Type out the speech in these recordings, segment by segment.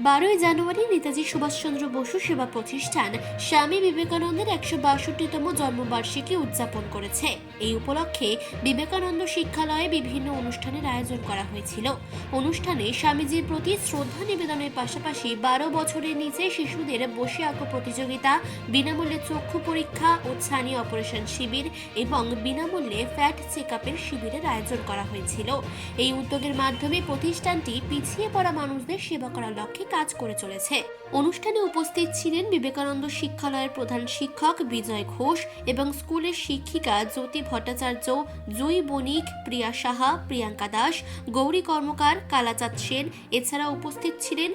বারোই জানুয়ারি নেতাজি সুভাষচন্দ্র বসু সেবা প্রতিষ্ঠান স্বামী বিবেকানন্দের একশো বাষট্টিতম জন্মবার্ষিকী উদযাপন করেছে। এই উপলক্ষে বিবেকানন্দ শিক্ষালয়ে বিভিন্ন অনুষ্ঠানের আয়োজন করা হয়েছিল। অনুষ্ঠানে স্বামীজির প্রতি শ্রদ্ধা নিবেদনের পাশাপাশি বারো বছরের নিচে শিশুদের বসে আঁকো প্রতিযোগিতা, বিনামূল্যে চক্ষু পরীক্ষা ও ছানি অপারেশন শিবির এবং বিনামূল্যে ফ্যাট চেক আপের শিবিরের আয়োজন করা হয়েছিল। এই উদ্যোগের মাধ্যমে প্রতিষ্ঠানটি পিছিয়ে পড়া মানুষদের সেবা করার লক্ষ্যে কাজ করে চলেছে। অনুষ্ঠানে উপস্থিত ছিলেন বিবেকানন্দ শিক্ষালয়ের প্রধান শিক্ষক বিজয় ঘোষ এবং স্কুলের শিক্ষিকা জ্যোতি ভট্টাচার্য, জুই বণিক প্রিয়া সাহা, প্রিয়াঙ্কা দাস, গৌরী কর্মকার, কালাচাঁদ সেন। এছাড়া উপস্থিত ছিলেন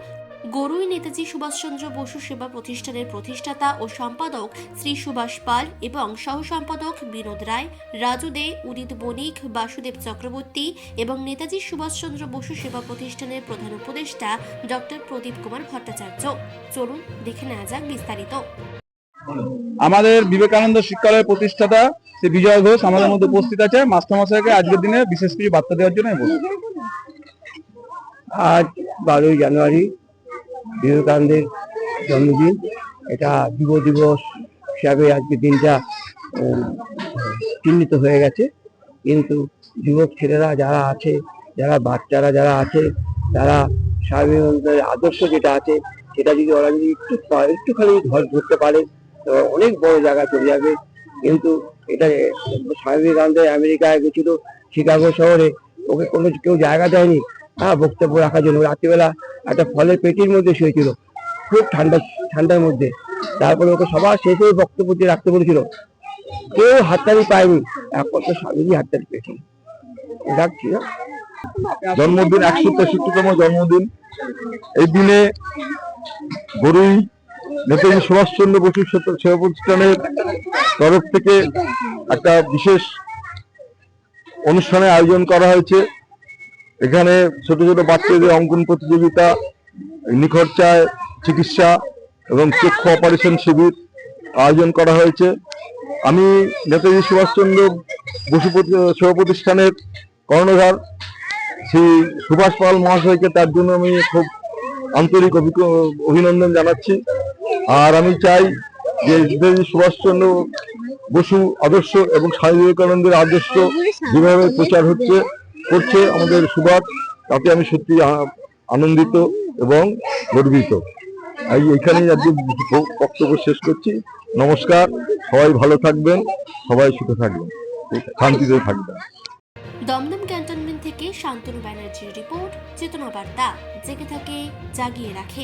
গরুই নেতাজি সুভাষচন্দ্র বসু সেবা প্রতিষ্ঠানের প্রতিষ্ঠাতা ও সম্পাদক শ্রী সুভাষ পাল এবং সহ সম্পাদক বিনোদ রায় রাজু দে উদিত বণিক বাসুদেব চক্রবর্তী এবং নেতাজি সুভাষচন্দ্র বসু সেবা প্রতিষ্ঠানের প্রধান উপদেষ্টা ডক্টর প্রদীপ কুমার ভট্টাচার্য। চলুন দেখে নেওয়া যাক বিস্তারিত। আমাদের বিবেকানন্দ শিক্ষালয়ের প্রতিষ্ঠাতা শ্রী বিজয় ঘোষ আমাদের মধ্যে উপস্থিত আছে। মাস্টারমশাইকে আজকের দিনে বিশেষ কিছু বার্তা দেওয়ার জন্য আজ বারোই জানুয়ারি বিবেকানন্দের জন্মদিন। এটা যুব দিবস হিসাবে আজকে দিনটা চিহ্নিত হয়ে গেছে। কিন্তু যুবক ছেলেরা যারা আছে, যারা বাচ্চারা যারা আছে, তারা স্বামী বিবেকানন্দের আদর্শ যেটা আছে, সেটা যদি ওরা যদি একটু একটুখানি ধর ধরতে পারে অনেক বড় জায়গায় চলে যাবে। কিন্তু এটা স্বামী বিবেকানন্দ আমেরিকায় গেছিল, শিকাগো শহরে, ওকে কোনো কেউ জায়গা দেয়নি। হ্যাঁ বক্তব্য রাখার জন্য। রাত্রিবেলা একটা ফলের পেটির মধ্যে শুয়েছিল, খুব ঠান্ডা, ঠান্ডার মধ্যে। তারপরে ওকে সবার শেষে বক্তব্য দিয়ে রাখতে বলেছিল, কেউ হাততালি পায়নি একমাত্র স্বামীজি হাততালি পেয়েছিল রাখছি হ্যাঁ? জন্মদিন, একশো তেষট্টিতম জন্মদিন। এই দিনে গরুই নেতাজি সুভাষচন্দ্র বসু সেবা প্রতিষ্ঠানের তরফ থেকে একটা বিশেষ অনুষ্ঠানের আয়োজন করা হয়েছে। এখানে ছোট ছোট বাচ্চাদের অঙ্কন প্রতিযোগিতা নিখরচায় চিকিৎসা এবং চক্ষু অপারেশন শিবির আয়োজন করা হয়েছে। আমি নেতাজি সুভাষচন্দ্র বসু সেবা প্রতিষ্ঠানের কর্ণধার। শ্রী সুভাষ পাল মহাশয়কে তার জন্য আমি খুব আন্তরিক অভিনন্দন জানাচ্ছি। আর আমি চাই যে নেতাজি সুভাষচন্দ্র বসু আদর্শ এবং স্বামী বিবেকানন্দের আদর্শ যেভাবে প্রচার হচ্ছে করছে আমাদের সুভাষ তাতে আমি সত্যি আনন্দিত এবং গর্বিত। এই এখানেই আজকে বক্তব্য শেষ করছি। নমস্কার, সবাই ভালো থাকবেন, সবাই সুখে থাকবেন, শান্তিতে থাকবেন। দমদম ক্যান্টনমেন্ট থেকে শান্তনু ব্যানার্জির রিপোর্ট, চেতনা বার্তা, জেগে থাকে, জাগিয়ে রাখে।